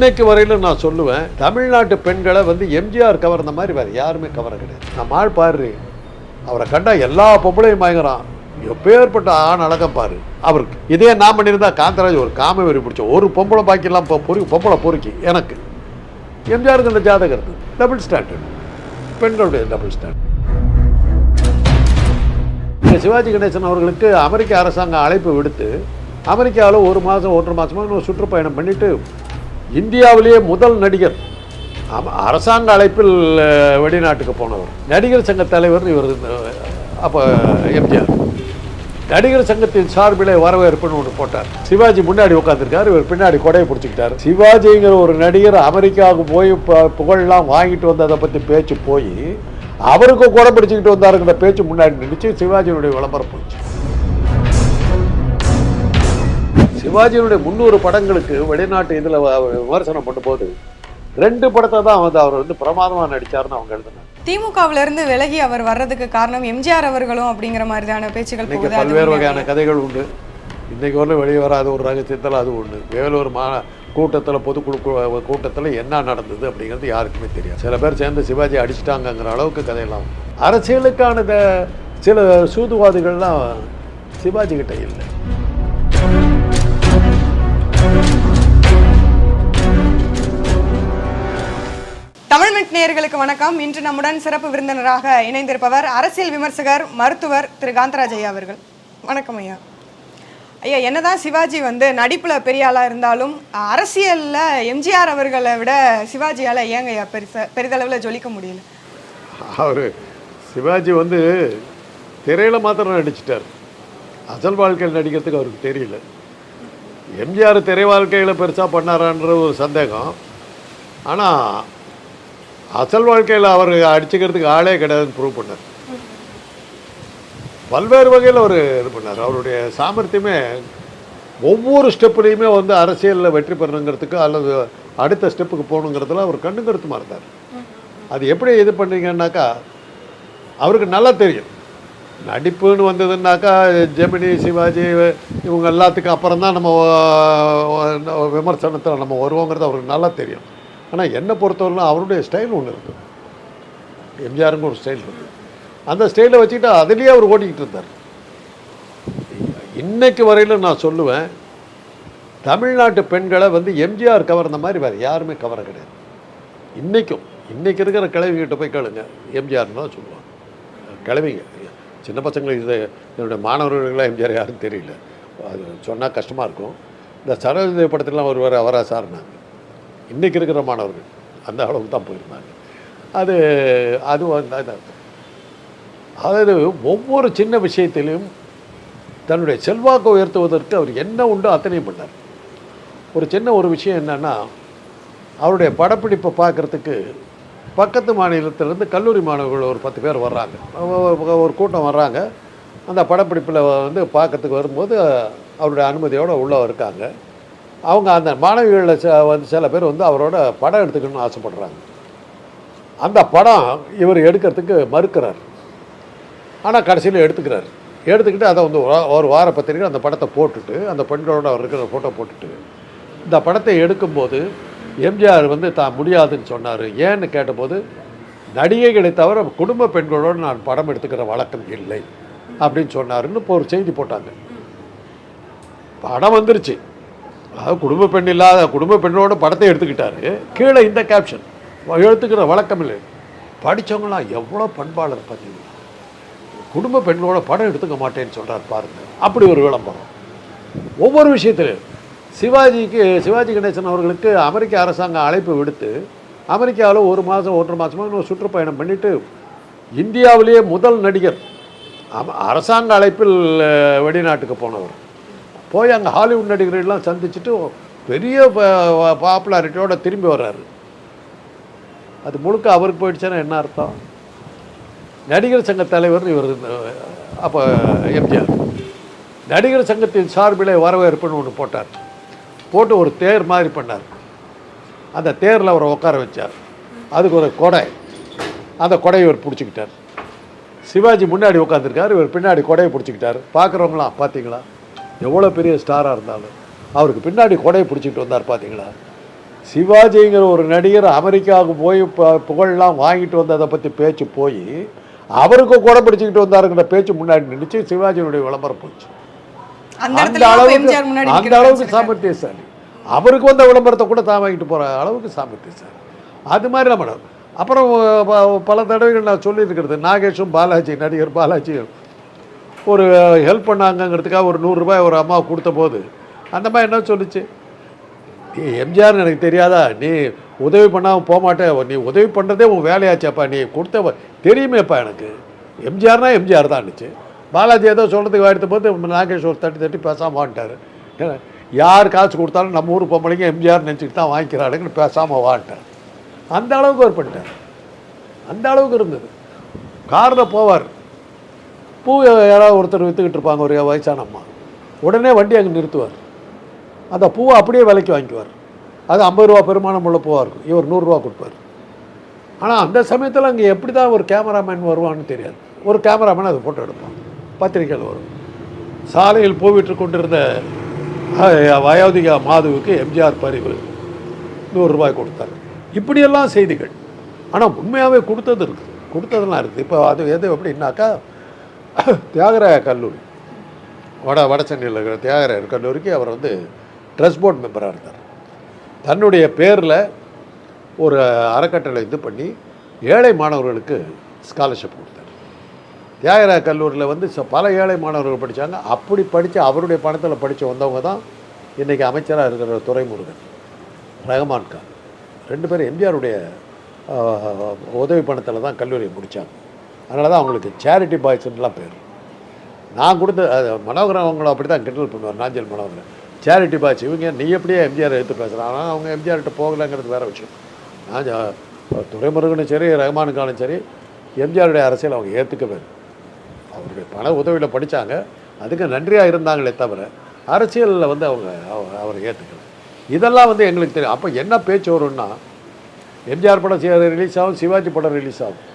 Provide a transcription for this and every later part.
இன்னைக்கு வரையிலும் நான் சொல்லுவேன் தமிழ்நாட்டு பெண்களை வந்து எம்ஜிஆர் கவர்ந்த மாதிரி வேறு யாருமே கவர கிடையாது. நம்ம ஆள் பாரு. அவரை கண்டா எல்லா பொம்பளையும் வாங்குறான் எப்பேற்பட்ட ஆண் அழகம் பாரு. அவருக்கு. இதே நான் பண்ணியிருந்தா காந்தராஜ் ஒரு காம வெறி பிடிச்ச ஒரு பொம்பளை பாக்கிலாம் பொறி பொம்பளை பொறுக்கி எனக்கு. எம்ஜிஆருக்கு அந்த ஜாதகம் இருக்கு. டபுள் ஸ்டாண்டர்ட் பெண்களுடைய டபுள் ஸ்டாண்டர்ட் இந்த சிவாஜி கணேசன் அவர்களுக்கு அமெரிக்க அரசாங்கம் அழைப்பு விடுத்து அமெரிக்காவில் ஒரு மாதம் ஒன்றரை மாதமாக இன்னொரு சுற்றுப்பயணம் பண்ணிட்டு இந்தியாவிலேயே முதல் நடிகர். ஆமாம் அரசாங்க அழைப்பில் வெளிநாட்டுக்கு போனவர். நடிகர் சங்க தலைவர் இவர் அப்போ எம்ஜிஆர். நடிகர் சங்கத்தின் சார்பிலே வரவேற்புன்னு ஒன்று போட்டார். சிவாஜி முன்னாடி உட்காந்துருக்காரு இவர் பின்னாடி கொடையை பிடிச்சிக்கிட்டாரு. சிவாஜிங்கிற ஒரு நடிகர் அமெரிக்காவுக்கு போய் ப- வாங்கிட்டு வந்ததை பற்றி பேச்சு போய் அவருக்கு கொடை பிடிச்சிக்கிட்டு வந்தாருங்கிற பேச்சு முன்னாடி நின்றுச்சு சிவாஜியினுடைய விளம்பரம் போச்சு. சிவாஜியினுடைய முந்நூறு படங்களுக்கு வெளிநாட்டு இதில் விமர்சனம் பண்ணும்போது ரெண்டு படத்தை தான் வந்து அவர் வந்து பிரமாதமாக நடிச்சாருன்னு அவங்க எழுதினாங்க. திமுகவுல இருந்து விலகி அவர் வர்றதுக்கு காரணம் எம்ஜிஆர் அவர்களும் அப்படிங்கிற மாதிரியான பேச்சுகள் இன்னைக்கு பல்வேறு? வகையான கதைகள் உண்டு. இன்னைக்கு வரலும் வெளியே வராத ஒரு ரகசியத்தில் அது ஒன்று வேலூர் மா கூட்டத்தில் பொதுக்குழு கூட்டத்தில் என்ன நடந்தது அப்படிங்கிறது யாருக்குமே தெரியாது. சில பேர் சேர்ந்து சிவாஜி அடிச்சிட்டாங்கங்கிற அளவுக்கு கதையெல்லாம். அரசியலுக்கான சில சூதுவாதிகள்லாம் சிவாஜி கிட்ட இல்லை. தமிழ் நேயர்களுக்கு வணக்கம். இன்று நம்முடன் சிறப்பு விருந்தினராக இணைந்திருப்பவர் அரசியல் விமர்சகர் மருத்துவர் திரு காந்தராஜ் ஐயா அவர்கள். வணக்கம் ஐயா. ஐயா என்னதான் சிவாஜி வந்து நடிப்புல பெரிய இருந்தாலும் அரசியல்ல எம்ஜிஆர் அவர்களை விட சிவாஜியால ஏங்க ஐயா பெருச பெரிதளவில் ஜொலிக்க முடியல? அவர் சிவாஜி வந்து திரையில் மாத்திரம் நடிச்சிட்டார். அசல் வாழ்க்கையில் நடிக்கிறதுக்கு அவருக்கு தெரியல. எம்ஜிஆர் திரை வாழ்க்கையில் பெருசாக பண்ணாரான்ற ஒரு சந்தேகம். ஆனால் அசல் வாழ்க்கையில் அவர் அடிச்சுக்கிறதுக்கு ஆளே கிடையாதுன்னு ப்ரூவ் பண்ணார். பல்வேறு வகையில் அவர் இது பண்ணார். அவருடைய சாமர்த்தியமே ஒவ்வொரு ஸ்டெப்புலையுமே வந்து அரசியலில் வெற்றி பெறணுங்கிறதுக்கு அல்லது அடுத்த ஸ்டெப்புக்கு போகணுங்கிறதுல அவர் கண்ணு கருத்துமாக இருந்தார். அது எப்படி இது பண்ணீங்கன்னாக்கா அவருக்கு நல்லா தெரியும். நடிப்புன்னு வந்ததுன்னாக்கா ஜெமினி சிவாஜி இவங்க எல்லாத்துக்கும் அப்புறம் தான் நம்ம விமர்சனத்தில் நம்ம வருவோங்கிறது அவருக்கு நல்லா தெரியும். ஆனால் என்னை பொறுத்தவரைலாம் அவருடைய ஸ்டைல் ஒன்று இருக்குது எம்ஜிஆருங்க ஒரு ஸ்டைல் இருக்குது அந்த ஸ்டைலை வச்சுக்கிட்டு அதுலேயே அவர் ஓடிக்கிட்டு இருந்தார். இன்றைக்கு வரையிலும் நான் சொல்லுவேன் தமிழ்நாட்டு பெண்களை வந்து எம்ஜிஆர் கவர்ந்த மாதிரி வேறு யாருமே கவர கிடையாது. இன்றைக்கும் இன்றைக்கி இருக்கிற கிழவிகிட்ட போய் கேளுங்க. எம்ஜிஆர்னு தான் சொல்லுவாங்க. கிழவிங்க. சின்ன பசங்களுக்கு இது என்னுடைய மாணவர்களுக்கெல்லாம் எம்ஜிஆர் யாருன்னு தெரியல. அது சொன்னால் கஷ்டமாக இருக்கும். இந்த சரோஜதேவி படத்திலாம் ஒருவர் அவரா சார்னாங்க இன்றைக்கி இருக்கிற மாணவர்கள் அந்த அளவுக்கு தான் போயிருந்தாங்க. அது அது வந்து அதாவது ஒவ்வொரு சின்ன விஷயத்திலும் தன்னுடைய செல்வாக்கை உயர்த்துவதற்கு அவர் என்ன உண்டோ அத்தனையும் பண்ணார். ஒரு சின்ன ஒரு விஷயம் என்னன்னா அவருடைய படப்பிடிப்பை பார்க்குறதுக்கு பக்கத்து மாநிலத்திலேருந்து கல்லூரி மாணவர்கள் ஒரு பத்து பேர் வர்றாங்க. ஒரு- ஒரு கூட்டம் வர்றாங்க. அந்த படப்பிடிப்பில் வந்து பார்க்கறதுக்கு வரும்போது அவருடைய அனுமதியோடு உள்ளே இருக்காங்க. அவங்க அந்த மாணவிகளில் ச வந்து சில பேர் வந்து அவரோட படம் எடுத்துக்கணும்னு ஆசைப்படுறாங்க. அந்த படம் இவர் எடுக்கிறதுக்கு மறுக்கிறார். ஆனால் கடைசியில் எடுத்துக்கிறார். எடுத்துக்கிட்டு அதை வந்து ஒரு- ஒரு வார பத்திரிக்கை அந்த படத்தை போட்டுட்டு அந்த பெண்களோட அவர் இருக்கிற ஃபோட்டோ போட்டுட்டு இந்த படத்தை எடுக்கும்போது எம்ஜிஆர் வந்து தான் முடியாதுன்னு சொன்னார். ஏன்னு கேட்டபோது நடிகைகளை தவிர குடும்ப பெண்களோடு நான் படம் எடுத்துக்கிற வழக்கம் இல்லை. அப்படின்னு சொன்னாருன்னு இப்போ ஒரு செய்தி போட்டாங்க. படம் வந்துருச்சு. அதாவது குடும்ப பெண் இல்லாத குடும்ப பெண்ணோட படத்தை எடுத்துக்கிட்டாரு. கீழே இந்த கேப்ஷன் எடுத்துக்கிற வழக்கம் இல்லை. படித்தவங்களாம் எவ்வளோ பண்பாளர் பார்த்தீங்களா? குடும்ப பெண்களோட படம் எடுத்துக்க மாட்டேன்னு சொல்கிறார் பாருங்கள் அப்படி ஒரு விளம்பரம். ஒவ்வொரு விஷயத்திலும் சிவாஜிக்கு சிவாஜி கணேசன் அவர்களுக்கு அமெரிக்க அரசாங்கம் அழைப்பு விடுத்து அமெரிக்காவில் ஒரு மாதம் ஒன்றரை மாதமாக இன்னும் சுற்றுப்பயணம் பண்ணிவிட்டு இந்தியாவிலேயே முதல் நடிகர். அரசாங்க அழைப்பில் வெளிநாட்டுக்கு போனவர். போய் அங்கே ஹாலிவுட் நடிகர்கள்லாம் சந்திச்சுட்டு பெரிய பாப்புலாரிட்டியோட திரும்பி வர்றாரு. அது முழுக்க அவருக்கு போயிடுச்சுன்னா என்ன அர்த்தம்? நடிகர் சங்க தலைவர் இவர் அப்போ எம்ஜிஆர். நடிகர் சங்கத்தின் சார்பிலே வரவேற்புன்னு ஒன்று போட்டார். போட்டு ஒரு தேர் மாதிரி பண்ணார். அந்த தேரில் அவரை உட்கார வச்சார். அதுக்கு ஒரு கொடை. அந்த கொடையை இவர் பிடிச்சிக்கிட்டார். சிவாஜி முன்னாடி உட்காந்துருக்கார் இவர் பின்னாடி கொடையை பிடிச்சிக்கிட்டார். பார்க்குறவங்களாம் பார்த்தீங்களா? எவ்வளோ பெரிய ஸ்டாராக இருந்தாலும். அவருக்கு பின்னாடி கொடையை பிடிச்சிக்கிட்டு வந்தார் பார்த்தீங்களா சிவாஜிங்கிற ஒரு நடிகர் அமெரிக்காவுக்கு போய் ப- புகழெல்லாம் வாங்கிட்டு வந்ததை பற்றி பேச்சு போய் அவருக்கு கூட பிடிச்சிக்கிட்டு வந்தாருங்கிற பேச்சு முன்னாடி நின்றுச்சு சிவாஜியினுடைய விளம்பரம் போச்சு. அந்த அளவுக்கு அந்த அளவுக்கு. சாமர்த்தியசாலி. அவருக்கு வந்த விளம்பரத்தை கூட தான் வாங்கிட்டு போகிற அளவுக்கு சாமர்த்தியசாலி. அது மாதிரி நம்ம அப்புறம் பல தடவைகள் நான் சொல்லியிருக்கிறது நாகேஷும் பாலாஜி நடிகர் பாலாஜி ஒரு ஹெல்ப் பண்ணாங்கங்கிறதுக்காக ஒரு நூறுரூபாய் ஒரு அம்மா கொடுத்த போது அந்த மாதிரி என்ன சொல்லுச்சு? நீ எம்ஜிஆர்னு எனக்கு தெரியாதா? நீ உதவி பண்ணாமல் போகமாட்டேன் நீ உதவி பண்ணுறதே உன் வேலையாச்சப்பா நீ கொடுத்த தெரியுமேப்பா எனக்கு. எம்ஜிஆர்னா எம்ஜிஆர் தான் பாலாஜி ஏதோ சொல்கிறதுக்கு எடுத்த போது நாகேஷ் ஒரு தட்டி தட்டி பேசாமல் வான்ட்டார். யார் காசு கொடுத்தாலும் நம்ம ஊர் பொம்பளைங்க எம்ஜிஆர் நினச்சிக்கிட்டு தான் வாங்கிக்கிறாளுங்கன்னு பேசாமல் வான்ட்டார். அந்த அளவுக்கு ஒரு பண்ணிட்டார். அந்த அளவுக்கு இருந்தது. காரில் போவார். பூ யாராவது ஒருத்தர் விற்றுக்கிட்டு இருப்பாங்க ஒரு வயசான அம்மா. உடனே வண்டி அங்கே நிறுத்துவார். அந்த பூவை அப்படியே விலைக்கு வாங்கிக்குவார். அது ஐம்பது ரூபா பெருமானம் உள்ள பூவாக இருக்கும். இவர் நூறுரூவா கொடுப்பார். ஆனால் அந்த சமயத்தில் அங்கே எப்படி தான் ஒரு கேமராமேன் வருவான்னு தெரியாது. ஒரு கேமராமேன் அதை ஃபோட்டோ எடுப்பான். பத்திரிக்கையில் வரும். சாலையில் பூவிட்டு கொண்டிருந்த வயோதிகா மாதுவுக்கு எம்ஜிஆர் பரிவு நூறுரூபாய் கொடுத்தாரு. இப்படியெல்லாம் செய்திகள். ஆனால் உண்மையாகவே கொடுத்தது இருக்குது கொடுத்ததெல்லாம் இருக்குது இப்போ அது எது எப்படின்னாக்கா தியாகராய கல்லூரி. வட வட சென்னையில் இருக்கிற தியாகராயர் கல்லூரிக்கு அவர் வந்து ட்ரெஸ் போர்ட் மெம்பராக இருந்தார். தன்னுடைய பேரில் ஒரு அறக்கட்டளை இது பண்ணி ஏழை மாணவர்களுக்கு ஸ்காலர்ஷிப் கொடுத்தார். தியாகராய கல்லூரியில் வந்து ச- பல ஏழை மாணவர்கள் படித்தாங்க அப்படி படித்து அவருடைய பணத்தில் படித்து வந்தவங்க தான் இன்றைக்கி அமைச்சராக இருக்கிற துரைமுருகன் ரஹமான் கான். ரெண்டு பேரும் எம்ஜிஆருடைய உதவி பணத்தில் தான் கல்லூரியை முடித்தாங்க அதனால தான் அவங்களுக்கு சேரிட்டி பாய்ஸ்லாம் பேர். நான் கொடுத்த மனோகரன் அவங்கள அப்படி தான் கிண்டல் பண்ணுவார் நாஞ்சல் மனோகரன். சேரிட்டி பாய்ஸ் இவங்க நீ எப்படியே எம்ஜிஆர் எடுத்து பேசுகிறான் ஆனால் அவங்க எம்ஜிஆர்கிட்ட போகலைங்கிறது வேற விஷயம். நான் துறைமுருகனும் சரி ரஹ்மானுக்கானும் சரி எம்ஜிஆருடைய அரசியல் அவங்க ஏற்றுக்கவே அவருடைய பண உதவியில் படித்தாங்க அதுக்கு நன்றியாக இருந்தாங்களே தவிர அரசியலில் வந்து அவங்க அவர் அவரை ஏற்றுக்கல இதெல்லாம் வந்து எங்களுக்கு தெரியும். அப்போ என்ன பேச்சு வரும்னா எம்ஜிஆர் படம் ரிலீஸ் ஆகும் சிவாஜி படம் ரிலீஸ் ஆகும்.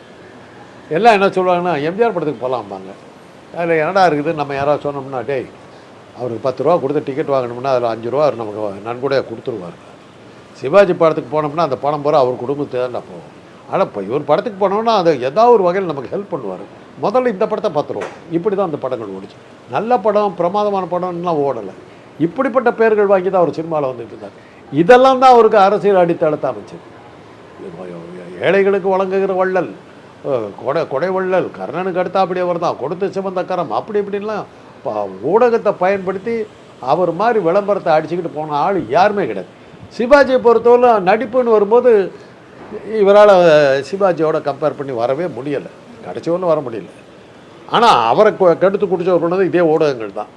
எல்லாம் என்ன சொல்லுவாங்கன்னா எம்ஜிஆர் படத்துக்கு போகலாம்பாங்க அதில் என்னடா இருக்குது? நம்ம யாராவது சொன்னோம்னா டேய் அவருக்கு பத்து ரூபா கொடுத்து டிக்கெட் வாங்கணும்னா அதில் அஞ்சு ரூபா அவர் நமக்கு நன்கொடையாக கொடுத்துருவாரு. சிவாஜி படத்துக்கு போனோம்னா அந்த பணம் பூரா அவர் குடும்பத்தை தான் போகும் ஆனால் இப்போ இவர் படத்துக்கு போனோம்னா அது ஏதாவது ஒரு வகையில் நமக்கு ஹெல்ப் பண்ணுவார். முதல்ல இந்த படத்தை பார்த்துருவோம். இப்படி தான் அந்த படங்கள் ஓடிச்சு. நல்ல படம் பிரமாதமான படம்லாம் ஓடலை. இப்படிப்பட்ட பேர்கள் வாங்கி தான் அவர் சினிமாவில் வந்துட்டு இருந்தார். இதெல்லாம் தான் அவருக்கு அரசியல் அடித்தளத்தை அமைச்சது. ஏழைகளுக்கு வழங்குகிற வள்ளல் கொடை கொடைவள்ளல். கர்ணனுக்கு அடுத்த அப்படி அவர் தான் கொடுத்து சிவந்த கரம். அப்படி இப்படின்லாம் இப்போ ஊடகத்தை பயன்படுத்தி அவர் மாதிரி விளம்பரத்தை அடிச்சுக்கிட்டு போன ஆள் யாருமே கிடையாது. சிவாஜியை பொறுத்தவரை நடிப்புன்னு வரும்போது இவரால் சிவாஜியோட கம்பேர் பண்ணி வரவே முடியலை. கடைசி ஒன்றும் வர முடியல. ஆனால் அவரை கெடுத்து குடிச்சவர் பண்ணது இதே ஊடகங்கள் தான்.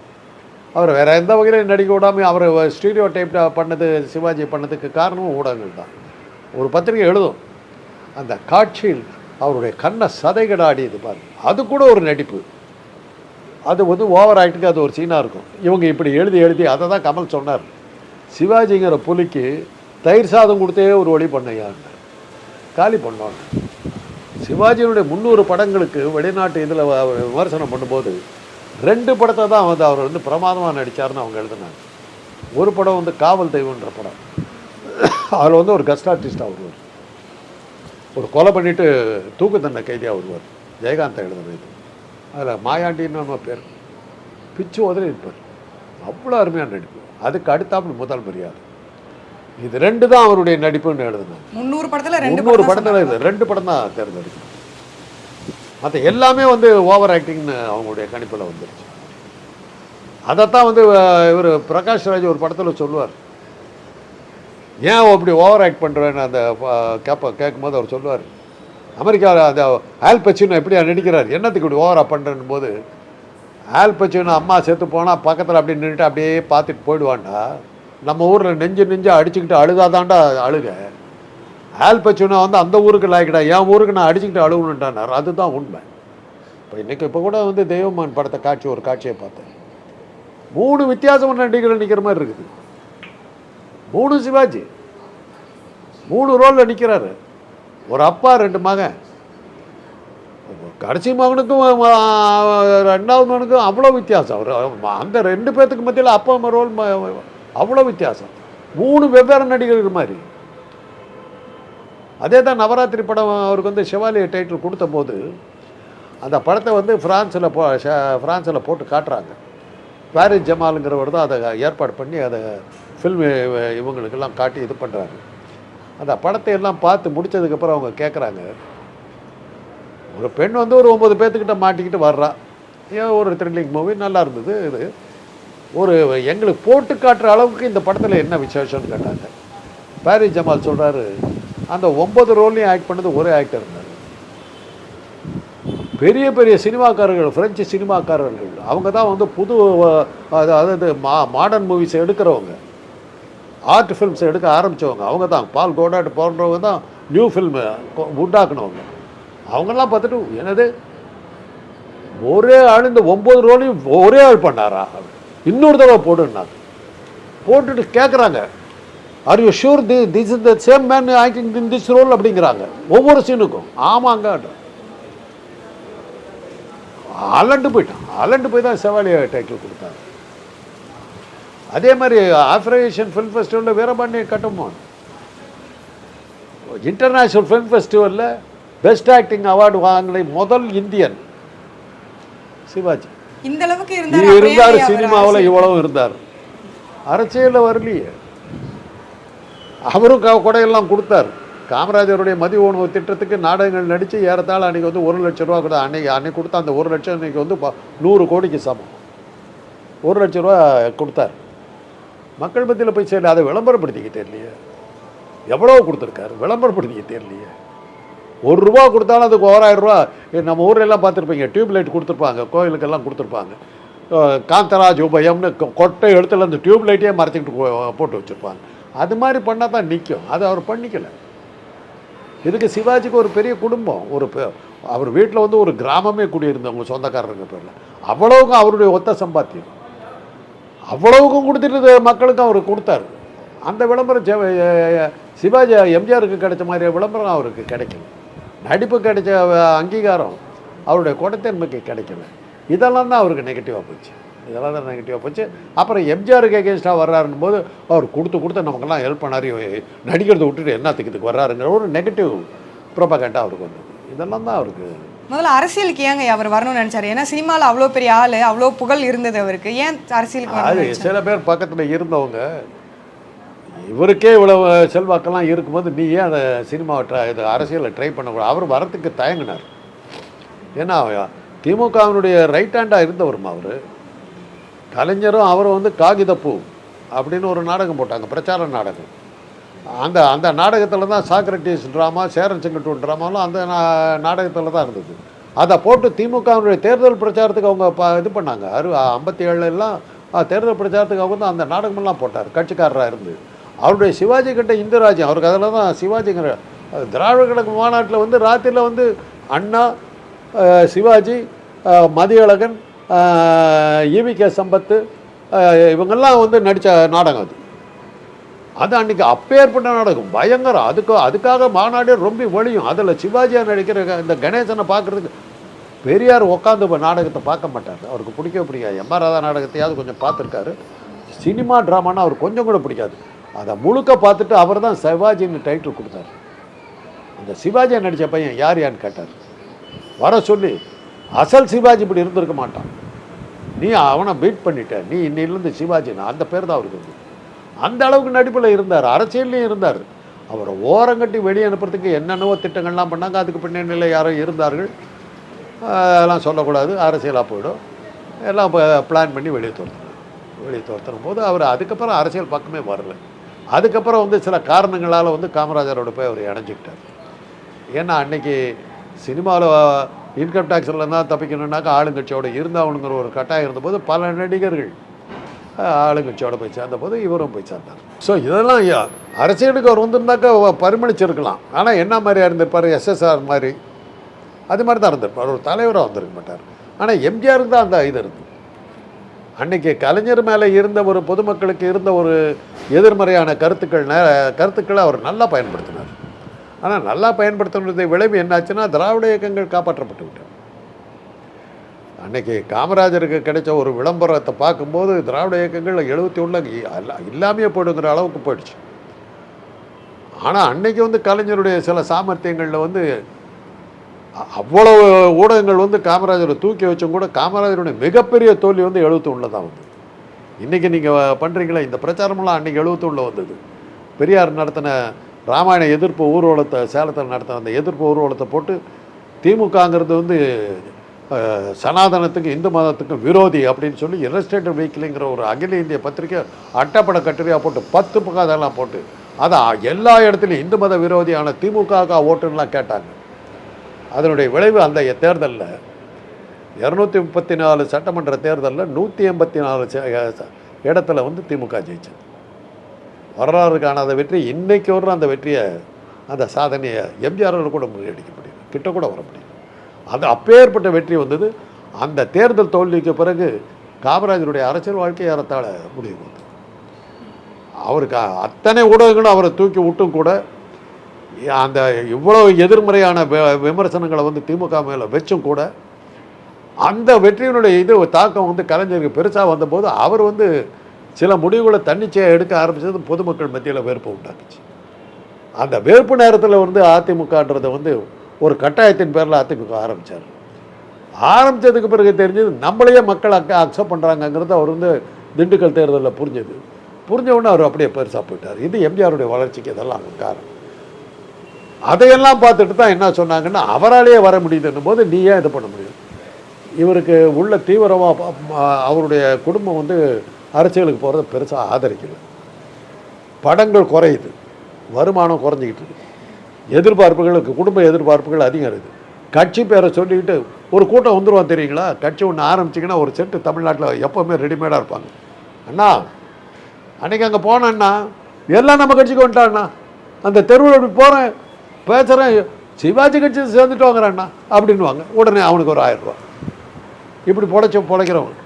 அவர் வேறு எந்த வகையிலும் நடிக்க விடாமல் அவர் ஸ்டீடியோ டைப் பண்ணது சிவாஜி பண்ணதுக்கு காரணமும் ஊடகங்கள் தான். ஒரு பத்திரிகை எழுதும். அந்த காட்சியில் அவருடைய கண்ணை சதைகட ஆடியது பாரு. அது கூட ஒரு நடிப்பு. அது வந்து ஓவர் ஆக்டுக்கு அது ஒரு சீனாக இருக்கும். இவங்க இப்படி எழுதி எழுதி அதை தான் கமல் சொன்னார். சிவாஜிங்கிற புலிக்கு தயிர் சாதம் கொடுத்தே ஒரு வழி பண்ணையான்னு காலி பண்ணோன்னு சிவாஜியினுடைய முந்நூறு படங்களுக்கு வெளிநாட்டு இதில் விமர்சனம் பண்ணும்போது ரெண்டு படத்தை தான் வந்து அவர் வந்து பிரமாதமாக நடித்தார்னு அவங்க எழுதினாங்க. ஒரு படம் வந்து காவல் தெய்வன்ற படம். அதில் வந்து ஒரு கஸ்ட் ஆர்டிஸ்ட் வருவார். ஒரு கொலை பண்ணிட்டு தூக்கு தண்டனை கைதியாக வருவார் ஜெயகாந்தா எழுதுன இது. அதில் மாயாண்டின்னு நம்ம பேர். பிச்சு உதறி இருப்பார் அவ்வளோ அருமையான நடிப்பு. அதுக்கு அடுத்தாப்புல முதல் மரியாதை. இது ரெண்டு தான் அவருடைய நடிப்புன்னு எழுதுனாங்க. முந்நூறு படத்துல ரெண்டு முந்நூறு படம் படத்தில் இது ரெண்டு படம் தான் தேர்ந்தெடுக்கும் மற்ற எல்லாமே வந்து ஓவர் ஆக்டிங்னு அவங்களுடைய கணிப்பில் வந்துருச்சு. அதைத்தான் வந்து இவர் பிரகாஷ் ராஜ் ஒரு படத்தில் சொல்லுவார். ஏன் அப்படி ஓவர் ஆக்ட் பண்ணுறேன்னு அந்த கேப்ப கேட்கும்போது அவர் சொல்லுவார். அமெரிக்காவில் அந்த ஆல் பச்சினோ எப்படி நடிக்கிறார் என்னத்துக்கு இப்படி ஓவராக பண்ணுறேன் போது ஆல் பச்சினோ அம்மா செத்து போனால் பக்கத்தில் அப்படியே நின்றுட்டு அப்படியே பார்த்துட்டு போயிடுவான்டா. நம்ம ஊரில் நெஞ்சு நெஞ்சு அடிச்சுக்கிட்டு அழுகாதாண்டா அழுக. ஆல் பச்சினோ வந்து அந்த ஊருக்கு லாய்க்கிடா என் ஊருக்கு நான் அடிச்சுக்கிட்டு அழுகணுன்ட்டானார் அதுதான் உண்மை. இப்போ இன்றைக்கி இப்போ கூட வந்து தெய்வமான் படத்தை காட்சி ஒரு காட்சியை பார்த்தேன். மூணு வித்தியாசமான நடிகர்கள் நிற்கிற மாதிரி இருக்குது. மூணு சிவாஜி. மூணு ரோலில் நிற்கிறாரு ஒரு அப்பா ரெண்டு மகன். கடைசி மகனுக்கும் ரெண்டாவது மகனுக்கும் அவ்வளோ வித்தியாசம். அவர் அந்த ரெண்டு பேர்த்துக்கு மத்தியில் அப்பா அம்மா ரோல் அவ்வளோ வித்தியாசம். மூணு வெவ்வேறு நடிகர்கள் மாதிரி. அதே தான் நவராத்திரி படம் அவருக்கு வந்து சிவாலய டைட்டில் கொடுத்த போது அந்த படத்தை வந்து ஃப்ரான்ஸில் போ ஃப்ரான்ஸில் போட்டு காட்டுறாங்க. பாரிஸ் ஜமாலுங்கிறவர் தான் அதை ஏற்பாடு பண்ணி அதை ஃபில்ம் இவங்களுக்கெல்லாம் காட்டி இது பண்ணுறாங்க அந்த படத்தை எல்லாம் பார்த்து முடிச்சதுக்கப்புறம் அவங்க கேட்குறாங்க ஒரு பெண் வந்து ஒரு ஒம்பது பேர்த்துக்கிட்ட மாட்டிக்கிட்டு வர்றா. ஏன் ஒரு த்ரில்லிங் மூவி நல்லா இருந்தது இது. ஒரு எங்களுக்கு போட்டு காட்டுற அளவுக்கு இந்த படத்தில் என்ன விசேஷம்னு கேட்டாங்க. பாரி ஜமால் சொல்கிறாரு அந்த ஒம்பது ரோல்லையும் ஆக்ட் பண்ணது ஒரே ஆக்டர் இருந்தார் பெரிய பெரிய சினிமாக்காரர்கள் ஃப்ரெஞ்சு சினிமாக்காரர்கள் அவங்க தான் வந்து புது அதாவது மா மாடர்ன் மூவிஸ் எடுக்கிறவங்க. ஆர்ட் ஃபில்ம்ஸ் எடுக்க ஆரம்பித்தவங்க அவங்க தான் பால் கோடாட் போன்றவங்க தான் நியூ ஃபில்மு உண்டாக்குனவங்க. அவங்கெல்லாம் பார்த்துட்டு என்னது? ஒரே ஆள் இந்த ஒம்பது ரோலையும் ஒரே ஆள் பண்ணாரா? இன்னொரு தடவை போடுன்னாங்க போட்டுட்டு கேட்குறாங்க are you sure the this is the same man acting in this role அப்படிங்கிறாங்க. ஒவ்வொரு சீனுக்கும் ஆமாங்க. அலண்டு போயிட்டான். அலண்டு போய் தான் செவாலியை டைட்டில் கொடுத்தாங்க. அதே மாதிரி ஆஃப்ரேஷன் ஃபிலிம் ஃபெஸ்டிவலில் வீரபாண்டிய கட்டமோன். இன்டர்நேஷ்னல் ஃபிலிம் ஃபெஸ்டிவலில் பெஸ்ட் ஆக்டிங் அவார்டு வாங்கின முதல் இந்தியன் சிவாஜி. இந்த அளவுக்கு இருந்தார் சினிமாவில் இவ்வளவு இருந்தார். அரசியலில் வரலையே. அவரும் கொடையெல்லாம் கொடுத்தார். காமராஜருடைய மதிய உணவு திட்டத்துக்கு நாடகங்கள் நடித்து ஏறத்தாழ அன்றைக்கி வந்து ஒரு லட்ச ரூபா கூட அன்னைக்கு அன்னைக்கு கொடுத்த அந்த ஒரு லட்சம் இன்னைக்கு வந்து நூறு கோடிக்கு சமம். ஒரு லட்ச ரூபா கொடுத்தார். மக்கள் மத்தியில் போய் சேரல அதை விளம்பரப்படுத்திக்க தெரியலையே எவ்வளோ கொடுத்துருக்காரு விளம்பரப்படுத்திக்க தெரியலையே ஒரு ரூபா கொடுத்தாலும் அதுக்கு ஓராயிரம் ரூபா நம்ம ஊரில் எல்லாம் பார்த்துருப்பீங்க டியூப் லைட் கொடுத்துருப்பாங்க கோயிலுக்கெல்லாம் கொடுத்துருப்பாங்க. காந்தராஜ் உபயம்னு கொ- கொட்டை எழுத்துல அந்த டியூப் லைட்டே மறைச்சிக்கிட்டு போ- போட்டு வச்சுருப்பாங்க. அது மாதிரி பண்ணால் தான் நிற்கும் அது அவர் பண்ணிக்கலை. இதுக்கு சிவாஜிக்கு ஒரு பெரிய குடும்பம் ஒரு பெ- அவர் வீட்டில் வந்து ஒரு கிராமமே குடியிருந்தவங்க சொந்தக்காரருங்க பேரில். அவ்வளவுக்கும் அவருடைய ஒத்த சம்பாத்தியம். அவ்வளவுக்கும் கொடுத்துட்டு மக்களுக்கு அவர் கொடுத்தாரு. அந்த விளம்பரம் சிவாஜி எம்ஜிஆருக்கு கிடைச்ச மாதிரி விளம்பரம் அவருக்கு கிடைக்கல. நடிப்பு கிடைச்ச அங்கீகாரம் அவருடைய குடத்தன்மைக்கு கிடைக்கல. இதெல்லாம் தான் அவருக்கு நெகட்டிவாக போச்சு. இதெல்லாம் தான் நெகட்டிவாக போச்சு. அப்புறம் எம்ஜிஆருக்கு எகேன்ஸ்டாக வர்றாருன்னு போது அவர் கொடுத்து கொடுத்து நமக்கெல்லாம் ஹெல்ப் பண்ணார். நடிக்கிறத நடிக்கிறதை விட்டுட்டு என்னத்துக்கு இதுக்கு வர்றாருங்கிற ஒரு நெகட்டிவ் ப்ரொபகண்டாக அவருக்கு வந்தது. இதெல்லாம் தான் அவருக்கு முதல்ல அரசியலுக்கு ஏங்க அவர் வரணும்னு நினைச்சாரு? ஏன்னா சினிமால அவ்வளோ பெரிய ஆளு அவ்வளோ புகழ் இருந்தது அவருக்கு. ஏன் அரசியலுக்கு அது சில பேர் பக்கத்தில் இருந்தவங்க இவருக்கே இவ்வளவு செல்வாக்கெல்லாம் இருக்கும்போது நீ ஏன் அதை சினிமாவை ட்ரை இது அரசியலை ட்ரை பண்ணக்கூடாது? அவர் வரத்துக்கு தயங்கினார். ஏன்னா திமுகவினுடைய ரைட் ஹேண்டாக இருந்தவருமா அவர்? கலைஞரும் அவரும் வந்து காகிதப்பூ அப்படின்னு ஒரு நாடகம் போட்டாங்க பிரச்சார நாடகம். அந்த அந்த நாடகத்தில் தான் சாக்ரட்டிஸ் ட்ராமா சேரன் செங்கட்டூர் ட்ராமாலாம் அந்த நாடகத்தில் தான் இருந்தது. அதை போட்டு திமுகவினுடைய தேர்தல் பிரச்சாரத்துக்கு அவங்க ப இது பண்ணாங்க. அறு ஐம்பத்தி ஏழுலாம் தேர்தல் பிரச்சாரத்துக்கு அவங்க தான் அந்த நாடகமெல்லாம் போட்டார். கட்சிக்காரராக இருந்து. அவருடைய சிவாஜி கிட்ட இந்து ராஜ்யம் அவருக்கு அதில் தான் சிவாஜிங்கிற திராவிட கழக மாநாட்டில் வந்து ராத்திரியில் வந்து Anna Sivaji Mathiyazhagan E V K Sampath இவங்கெல்லாம் வந்து நடித்த நாடகம் அது. அது அன்னைக்கு அப்பேற்பட்ட நாடகம். பயங்கரம் அதுக்கு அதுக்காக மாநாடே ரொம்ப வழியும் அதில் சிவாஜியா நடிக்கிற இந்த கணேசனை பார்க்கறதுக்கு பெரியார் உட்காந்து நாடகத்தை பார்க்க மாட்டார். அவருக்கு பிடிக்கவே பிடிக்காது. எம் ஆர் ராதா நாடகத்தையாவது கொஞ்சம் பார்த்துருக்காரு. சினிமா ட்ராமானா அவர் கொஞ்சம் கூட பிடிக்காது. அதை முழுக்க பார்த்துட்டு அவர் தான் சிவாஜின்னு டைட்டில் கொடுத்தாரு. அந்த சிவாஜியை நடித்த பையன் யார் யான்னு கேட்டார். வர சொல்லி அசல் சிவாஜி இப்படி இருந்திருக்க மாட்டான். நீ அவனை பீட் பண்ணிட்ட. நீ இன்னிலிருந்து சிவாஜினா? அந்த பேர் தான் அவருக்கு வந்து. அந்த அளவுக்கு நடிப்பில் இருந்தார் அரசியல்லையும் இருந்தார். அவரை ஓரங்கட்டி வெளியே அனுப்புறதுக்கு என்னென்னவோ திட்டங்கள்லாம் பண்ணாங்க. அதுக்கு பின்னணியில் யாரோ இருந்தார்கள். அதெல்லாம் சொல்லக்கூடாது. அரசியலாக போயிடும். எல்லாம் பிளான் பண்ணி வெளியே துரத்தணும் வெளியே துரத்துன போது அவர் அதுக்கப்புறம் அரசியல் பக்கமே வரல. அதுக்கப்புறம் வந்து சில காரணங்களால் வந்து காமராஜரோட போய் அவர் இணைஞ்சிக்கிட்டார். ஏன்னா அன்னைக்கு சினிமாவில் இன்கம் டேக்ஸில் தான் தப்பிக்கணுன்னாக்கா ஆளுங்கட்சியோடு இருந்தாகணுங்கிற ஒரு கட்டாயம் இருந்தபோது பல நடிகர்கள் ஆளுங்கட்சியோட போய் சேர்ந்தபோது இவரும் போய் சேர்ந்தார். ஸோ இதெல்லாம் அரசியலுக்கு அவர் வந்திருந்தாக்கா பரிமளிச்சிருக்கலாம். ஆனால் என்ன மாதிரியா இருந்திருப்பார்? எஸ்எஸ்ஆர் மாதிரி. அது மாதிரி தான் இருந்திருப்பார். ஒரு தலைவராக வந்திருக்க மாட்டார். ஆனால் எம்ஜிஆருக்கு தான் அந்த இது இருந்தது. அன்னைக்கு கலைஞர் மேலே இருந்த ஒரு பொதுமக்களுக்கு இருந்த ஒரு எதிர்மறையான கருத்துக்கள் நே- கருத்துக்களை அவர் நல்லா பயன்படுத்தினார். ஆனால் நல்லா பயன்படுத்தினதை விளைவு என்னாச்சுன்னா திராவிட இயக்கங்கள் காப்பாற்றப்பட்டு விட்டார் அன்னைக்கு காமராஜருக்கு கிடைச்ச ஒரு விளம்பரத்தை பார்க்கும்போது திராவிட இயக்கங்கள் எழுபத்தி ஒன்றில் இல்லாமையே போயிடுங்கிற அளவுக்கு போயிடுச்சு. ஆனால் அன்னைக்கு வந்து கலைஞருடைய சில சாமர்த்தியங்களில் வந்து அவ்வளவு ஊடகங்கள் வந்து காமராஜரை தூக்கி வச்சும் கூட காமராஜருடைய மிகப்பெரிய தோல்வி வந்து எழுபத்தொன்னில் தான் வந்து இன்றைக்கி நீங்கள் பண்ணுறீங்களா இந்த பிரச்சாரமெல்லாம் அன்றைக்கி எழுபத்தொன்னில் வந்தது. பெரியார் நடத்தின ராமாயண எதிர்ப்பு ஊர்வலத்தை சேலத்தில் நடத்தின அந்த எதிர்ப்பு ஊர்வலத்தை போட்டு திமுகங்கிறது வந்து சனாதனத்துக்கு இந்து மதத்துக்கும் விரோதி அப்படின்னு சொல்லி இல்லஸ்ட்ரேட்டர் வீக்கிலிங்கிற ஒரு அகில இந்திய பத்திரிக்கை அட்டப்பட கட்டுரையாக போட்டு பத்து பக்கம் அதெல்லாம் போட்டு அதை எல்லா இடத்துலையும் இந்து மத விரோதியான திமுக ஓட்டுன்னெலாம் கேட்டாங்க. அதனுடைய விளைவு அந்த தேர்தலில். இரநூத்தி முப்பத்தி நாலு சட்டமன்ற தேர்தலில் நூற்றி எண்பத்தி நாலு ச- இடத்துல வந்து திமுக ஜெயிச்சது. வரலாறு காணாத வெற்றி இன்னைக்கு வரும் அந்த வெற்றியை அந்த சாதனையை எம்ஜிஆரில் கூட முறியடிக்க முடியும் கிட்ட கூட வர முடியும் அது அப்பேற்பட்ட வெற்றி வந்தது. அந்த தேர்தல் தோல்விக்கு பிறகு காமராஜருடைய அரசியல் வாழ்க்கை ஏறத்தாழ முடிவு வந்தது அவருக்கு அத்தனை ஊடகங்களும் அவரை தூக்கி விட்டும் கூட அந்த இவ்வளவு எதிர்மறையான விமர்சனங்களை வந்து திமுக மேலே வச்சும் கூட அந்த வெற்றியினுடைய இது தாக்கம் வந்து கலைஞருக்கு பெருசாக வந்தபோது அவர் வந்து சில முடிவுகளை தன்னிச்சையாக எடுக்க ஆரம்பிச்சது பொதுமக்கள் மத்தியில் வெறுப்பு உண்டாக்குச்சு. அந்த வெறுப்பு நேரத்தில் வந்து அதிமுகன்றதை வந்து ஒரு கட்டாயத்தின் பேரில் அதிமுக ஆரம்பித்தார் ஆரம்பித்ததுக்கு பிறகு தெரிஞ்சது நம்மளையே மக்கள் அக்க அக்செப்ட் பண்ணுறாங்கங்கிறது அவர் வந்து திண்டுக்கல் தேர்தலில் புரிஞ்சது. புரிஞ்ச உடனே அவர் அப்படியே பெருசாக போயிட்டார். இது எம்ஜிஆருடைய வளர்ச்சிக்கு இதெல்லாம் காரணம். அதையெல்லாம் பார்த்துட்டு தான் என்ன சொன்னாங்கன்னா அவராலேயே வர முடியுதுன்னும் போது நீ ஏன் இது பண்ண முடியும்? இவருக்கு உள்ள தீவிரமாக அவருடைய குடும்பம் வந்து அரசியலுக்கு போகிறத பெருசாக ஆதரிக்கலை. படங்கள் குறையுது. வருமானம் குறைஞ்சிக்கிட்டு இருக்கு. எதிர்பார்ப்புகளுக்கு குடும்ப எதிர்பார்ப்புகள் அதிகம் இருக்குது. கட்சி பேரை சொல்லிக்கிட்டு ஒரு கூட்டம் வந்துருவான் தெரியுங்களா? கட்சி ஒன்று ஆரம்பிச்சிங்கன்னா ஒரு செட்டு தமிழ்நாட்டில் எப்போவுமே ரெடிமேடாக இருப்பாங்க. அண்ணா அன்றைக்கி அங்கே போனேன்னா எல்லாம் நம்ம கட்சிக்கு வந்துட்டாண்ணா அந்த தெருவில் அப்படி போகிறேன் பேசுகிறேன் சிவாஜி கட்சி சேர்ந்துட்டு வாங்குறேண்ணா அப்படின்வாங்க உடனே அவனுக்கு ஒரு ஆயிரம் ரூபா இப்படி பொழைச்ச பொழைக்கிறவன்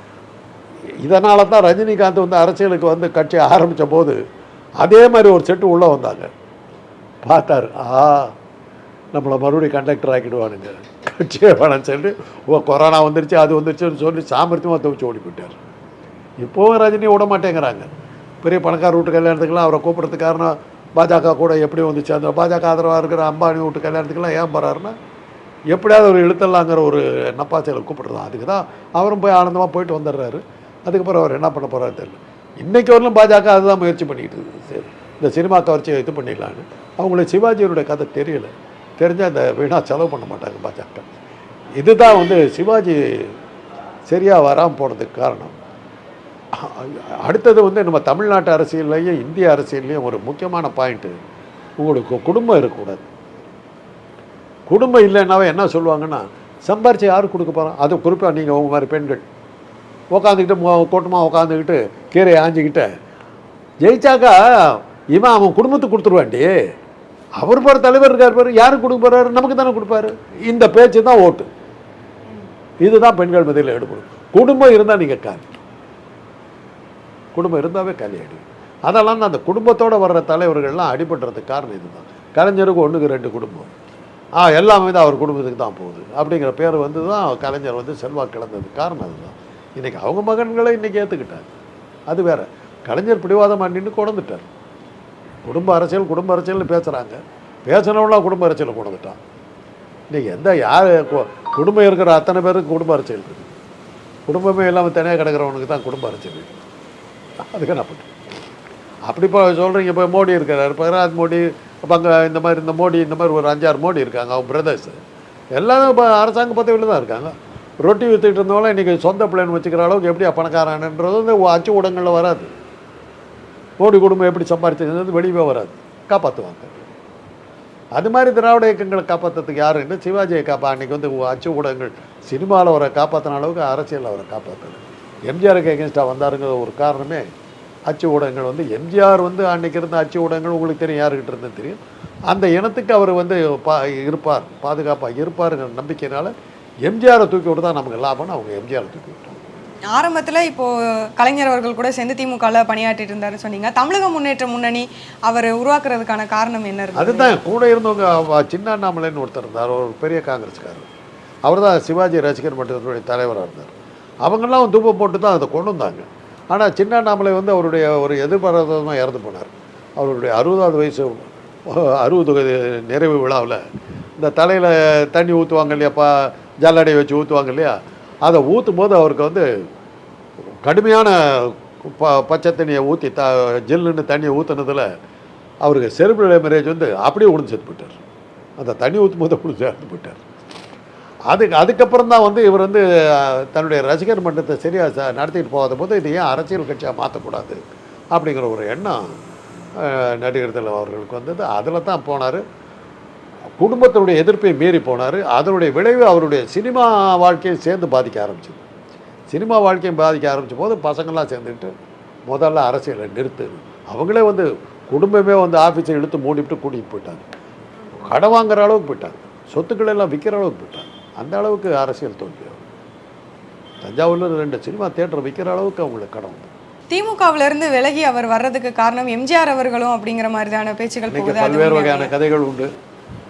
இதனால தான் ரஜினிகாந்த் வந்து அரசியலுக்கு வந்து கட்சி ஆரம்பித்த போது அதே மாதிரி ஒரு செட்டு உள்ளே வந்தாங்க. பார்த்தாரு ஆ நம்மளை மறுபடியும் கண்டக்டர் ஆக்கிடுவானுங்க. கட்சியை வேணாம் சொல்லிட்டு ஓ கொரோனா வந்துருச்சு அது வந்துருச்சுன்னு சொல்லி சாமர்த்தியமாக துவச்சு ஓடி போயிட்டார் இப்போவும் ரஜினி விட மாட்டேங்கிறாங்க. பெரிய பணக்கார வீட்டு கல்யாணத்துக்கெல்லாம் அவரை கூப்பிட்றதுக்கு காரணம் பாஜக கூட எப்படி வந்துச்சு. அந்த பாஜக ஆதரவாக இருக்கிற அம்பானி வீட்டு கல்யாணத்துக்கெல்லாம் ஏன் போகிறாருன்னா எப்படியாவது ஒரு இழுத்தலாங்கிற ஒரு நப்பாச்சையில் கூப்பிடுறது அதுக்கு தான் அவரும் போய் ஆனந்தமாக போயிட்டு வந்துடுறாரு. அதுக்கப்புறம் அவர் என்ன பண்ண போகிறாரு தெரியல. இன்றைக்கு வரலும் பாஜக அதுதான் முயற்சி பண்ணிக்கிட்டு இருக்குது. சரி இந்த சினிமா கவர்ச்சியை இது பண்ணிடலான்னு. அவங்களுக்கு சிவாஜியோட கதை தெரியல. தெரிஞ்சால் அந்த வீணாக செலவு பண்ண மாட்டாங்க பாஜக. இதுதான் வந்து சிவாஜி சரியாக வராமல் போனதுக்கு காரணம். அடுத்தது வந்து நம்ம தமிழ்நாட்டு அரசியல்லையும் இந்திய அரசியல்லையும் ஒரு முக்கியமான பாயிண்ட்டு உங்களுக்கு குடும்பம் இருக்கக்கூடாது. குடும்பம் இல்லைன்னாவே என்ன சொல்லுவாங்கன்னா சம்பாரிச்சு யாரும் கொடுக்க போகிறோம் அது குறிப்பாக நீங்கள் உங்கள் மாதிரி பெண்கள். உக்காந்துக்கிட்டு கூட்டமாக உட்காந்துக்கிட்டு கீரை ஆஞ்சிக்கிட்டு ஜெயிச்சாக்கா இவன் அவன் குடும்பத்துக்கு கொடுத்துருவாண்டி அவர் பாரு தலைவர் இருக்கார் பாரு யாருக்கு கொடுக்க போறாரு? நமக்கு தானே கொடுப்பாரு. இந்த பேச்சு தான் ஓட்டு. இதுதான் பெண்கள் மத்தியில் எடுப்படும் குடும்பம் இருந்தால் நீங்கள் காலி. குடும்பம் இருந்தாவே காலி ஆகிடும் அதெல்லாம் அந்த குடும்பத்தோட வர்ற தலைவர்கள்லாம் அடிபடுறதுக்கு காரணம் இதுதான். கலைஞருக்கு ஒன்றுக்கு ரெண்டு குடும்பம். ஆ எல்லாமே தான் அவர் குடும்பத்துக்கு தான் போகுது. அப்படிங்கிற பேர் வந்து தான் கலைஞர் வந்து செல்வாக்கு இழந்ததுக்கு காரணம் அதுதான். இன்றைக்கி அவங்க மகன்களை இன்றைக்கி ஏற்றுக்கிட்டாங்க அது வேற. கலைஞர் பிடிவாதம் நின்று குழந்துட்டார் குடும்ப அரசியல் குடும்ப அரசியல்னு பேசுகிறாங்க பேசுனவங்களாம் குடும்ப அரசியல் கொண்டுட்டான் இன்றைக்கி எந்த யார் குடும்பம் இருக்கிற அத்தனை பேருக்கு குடும்ப அரசியல் இருக்குது குடும்பமே இல்லாமல் தனியாக கிடக்கிறவனுக்கு தான் குடும்ப அரசியல் அதுக்கு என்ன அப்படி இப்போ சொல்கிறீங்க இப்போ மோடி இருக்கிறார் பிரகலாத் மோடி இப்போ அங்கே இந்த மாதிரி இந்த மோடி இந்த மாதிரி ஒரு அஞ்சாறு மோடி இருக்காங்க அவங்க பிரதர்ஸ் எல்லாரும் இப்போ அரசாங்க பதவியில் தான் இருக்காங்க. ரொட்டி வித்துக்கிட்டு இருந்தவங்களாம் இன்றைக்கி சொந்த பிள்ளைன்னு வச்சுக்கிற அளவுக்கு எப்படி பணக்காரன்ன்றது வந்து அச்சு ஊடகங்களில் வராது. கோடி குடும்பம் எப்படி சம்பாரிச்சது வெளியே வராது. காப்பாற்றுவாங்க அது மாதிரி திராவிட இயக்கங்களை காப்பாற்றுறதுக்கு யாருன்னு சிவாஜியை காப்பா அன்றைக்கி வந்து அச்சு ஊடகங்கள் சினிமாவில் அவரை காப்பாற்றின அளவுக்கு அரசியலில் அவரை காப்பாற்றல எம்ஜிஆருக்கு எகென்ஸ்டாக வந்தாருங்கிற ஒரு காரணமே அச்சு ஊடகங்கள் வந்து எம்ஜிஆர் வந்து அன்றைக்கி இருந்த அச்சு ஊடகங்கள் உங்களுக்கு தெரியும் யாருக்கிட்ட இருந்து தெரியும். அந்த இனத்துக்கு அவர் வந்து பா இருப்பார் பாதுகாப்பாக இருப்பாருங்கிற நம்பிக்கையினால் எம்ஜிஆரை தூக்கி விட்டு தான் நமக்கு லாபம்னு அவங்க எம்ஜிஆரை தூக்கி விட்டாங்க. ஆரம்பத்தில் இப்போது கலைஞர் அவர்கள் கூட சேர்ந்து திமுகவில் பணியாற்றிட்டு இருந்தாருன்னு சொன்னீங்க. தமிழக முன்னேற்ற முன்னணி அவர் உருவாக்குறதுக்கான காரணம் என்ன இருக்கு? அதுதான் கூட இருந்தவங்க சின்ன அண்ணாமலைன்னு ஒருத்தர் இருந்தார் ஒரு பெரிய காங்கிரஸ்காரர். அவர் தான் சிவாஜி ரசிகர் மன்றத்தினுடைய தலைவராக இருந்தார். அவங்கெல்லாம் தூப்பம் போட்டு தான் அதை கொண்டு வந்தாங்க. ஆனால் சின்ன அண்ணாமலை வந்து அவருடைய ஒரு எதிர்பாராதமாக இறந்து போனார். அவருடைய அறுபதாவது வயசு அறுபது நிறைவு விழாவில் இந்த தலையில் தண்ணி ஊற்றுவாங்க இல்லையாப்பா ஜல்லடையை வச்சு ஊற்றுவாங்க இல்லையா அதை ஊற்றும் போது அவருக்கு வந்து கடுமையான ப பச்சை தண்ணியை ஊற்றி த ஜில்லுன்னு தண்ணியை ஊற்றுனதில் அவருக்கு செரிபிரல் மேரேஜ் வந்து அப்படியே உடஞ்சு சேர்த்து போயிட்டார். அந்த தண்ணி ஊற்றும் போது உடஞ்சு சேர்த்து போயிட்டார். அதுக்கு அதுக்கப்புறம் தான் வந்து இவர் வந்து தன்னுடைய ரசிகர் மன்றத்தை சரியாக ச- நடத்திட்டு போகாத போது இது ஏன் அரசியல் கட்சியாக மாற்றக்கூடாது அப்படிங்கிற ஒரு எண்ணம் நடிகர் திலகம் அவர்களுக்கு வந்தது. அதில் தான் போனார். குடும்பத்தினுடைய எதிர்ப்பை மீறி போனார். அதனுடைய விளைவு அவருடைய சினிமா வாழ்க்கையை சேர்ந்து பாதிக்க ஆரம்பிச்சது. சினிமா வாழ்க்கையை பாதிக்க ஆரம்பித்த போது பசங்கள்லாம் சேர்ந்துக்கிட்டு முதல்ல அரசியலை நிறுத்து அவங்களே வந்து குடும்பமே வந்து ஆஃபீஸை இழுத்து மூடிவிட்டு கூட்டிகிட்டு போயிட்டாங்க. கடன் வாங்குற அளவுக்கு போயிட்டாங்க. சொத்துக்கள் எல்லாம் விற்கிற அளவுக்கு போயிட்டாங்க. அந்த அளவுக்கு அரசியல் தோல்வி. தஞ்சாவூரில் ரெண்டு சினிமா தேட்டர் விற்கிற அளவுக்கு அவங்களுக்கு கடன் வந்து திமுகவுல இருந்து விலகி அவர் வர்றதுக்கு காரணம் எம்ஜிஆர் அவர்களும் அப்படிங்கிற மாதிரியான பேச்சுகள் பல்வேறு? வகையான கதைகள் உண்டு.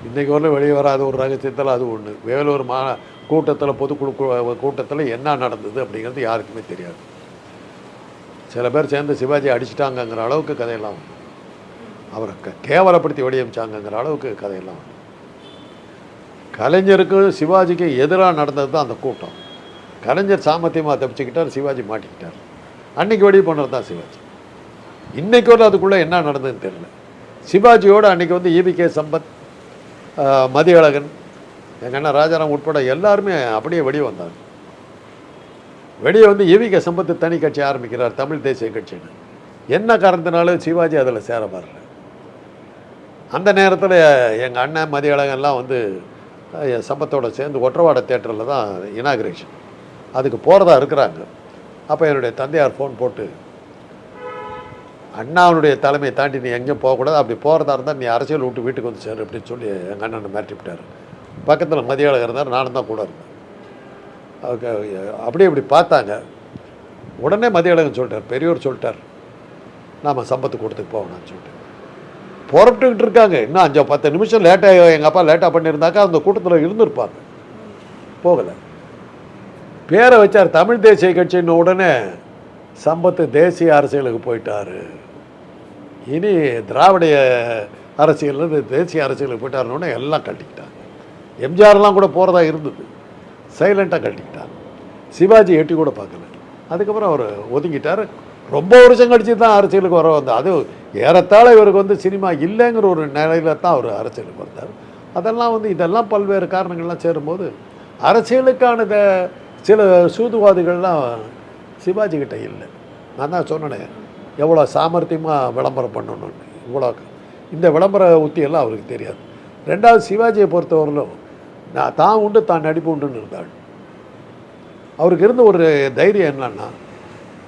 இன்னைக்கு வரல வெளியே வராத ஒரு ரகசியத்தில் அது ஒன்று வேலூர் மா கூட்டத்தில் பொதுக்குழு கூட்டத்தில் என்ன நடந்தது அப்படிங்கிறது யாருக்குமே தெரியாது. சில பேர் சேர்ந்து சிவாஜி அடிச்சிட்டாங்கங்கிற அளவுக்கு கதையெல்லாம் உண்டு. அவரை க- கேவலப்படுத்தி வெடியமிச்சாங்கங்கிற அளவுக்கு கதையெல்லாம் உண்டு. கலைஞருக்கு சிவாஜிக்கு எதிராக நடந்தது தான் அந்த கூட்டம். கலைஞர் சாமர்த்தியமாக தப்பிச்சுக்கிட்டார் சிவாஜி மாட்டிக்கிட்டார். அன்னைக்கு வெளியே போனது தான் சிவாஜி. இன்னைக்கு வரை அதுக்குள்ளே என்ன நடந்ததுன்னு தெரியல. சிவாஜியோட அன்னைக்கு வந்து ஈபிகே சம்பத் மதியழகன் எங்கள் அண்ணன் ராஜாராம் உட்பட எல்லாருமே அப்படியே வெளியே வந்தாங்க. வெளியே வந்து ஈவிகே சம்பத்து தனி கட்சி ஆரம்பிக்கிறார் தமிழ் தேசிய கட்சின்னு. என்ன காரணத்தினாலும் சிவாஜி அதில் சேர மாறல அந்த நேரத்தில் எங்கள் அண்ணன் மதியழகன்லாம் வந்து என் சம்பத்தோட சேர்ந்து ஒற்றவாட தேட்டரில் தான் இனாகிரேஷன் அதுக்கு போகிறதா இருக்கிறாங்க. அப்போ என்னுடைய தந்தையார் ஃபோன் போட்டு அண்ணாவுடைய தலைமையை தாண்டி நீ எங்கேயும் போகக்கூடாது. அப்படி போகிறதா இருந்தால் நீ அரசியல் விட்டு வீட்டுக்கு வந்து சேரு அப்படின்னு சொல்லி எங்கள் அண்ணனை மிரட்டி பக்கத்தில் மதியாளர் இருந்தார் நானும் தான் கூட இருந்தேன். அப்படியே இப்படி பார்த்தாங்க. உடனே மதியாளகன் சொல்லிட்டார் பெரியோர் சொல்லிட்டார் நாம் சம்பத்து கூட்டத்துக்கு போகணும்னு சொல்லிட்டு. புறப்பட்டுக்கிட்டு இருக்காங்க. இன்னும் அஞ்சோ பத்து நிமிஷம் லேட்டாக எங்கள் அப்பா லேட்டாக பண்ணியிருந்தாக்கா அந்த கூட்டத்தில் இருந்திருப்பாங்க. போகலை. பேரை வச்சார் தமிழ் தேசிய கட்சின்னு உடனே சம்பத்து தேசிய அரசியலுக்கு போயிட்டாரு. இனி திராவிடைய அரசியல்லேருந்து தேசிய அரசியலுக்கு போயிட்டாருன்னு எல்லாம் கட்டிக்கிட்டாங்க. எம்ஜிஆர்லாம் கூட போகிறதா இருந்தது. சைலண்ட்டாக கட்டிக்கிட்டாங்க. சிவாஜி எட்டி கூட பார்க்கல. அதுக்கப்புறம் அவர் ஒதுங்கிட்டார். ரொம்ப வருஷம் கழிச்சு தான் அரசியலுக்கு வர வந்தார் அது ஏறத்தாழ இவருக்கு வந்து சினிமா இல்லைங்கிற ஒரு நிலையில தான் அவர் அரசியலுக்கு வந்தார். அதெல்லாம் வந்து இதெல்லாம் பல்வேறு காரணங்கள்லாம் சேரும்போது அரசியலுக்கான சில சூதுவாதிகள்லாம் சிவாஜி கிட்ட இல்லை. நான் தான் சொன்னேனே எவ்வளோ சாமர்த்தியமாக விளம்பரம் பண்ணணும்னு. இவ்வளோ இந்த விளம்பர உத்தியெல்லாம் அவருக்கு தெரியாது. ரெண்டாவது சிவாஜியை பொறுத்தவரையிலும் நான் தான் உண்டு தான் நடிப்பு உண்டுன்னு இருந்தாள். அவருக்கு இருந்த ஒரு தைரியம் என்னன்னா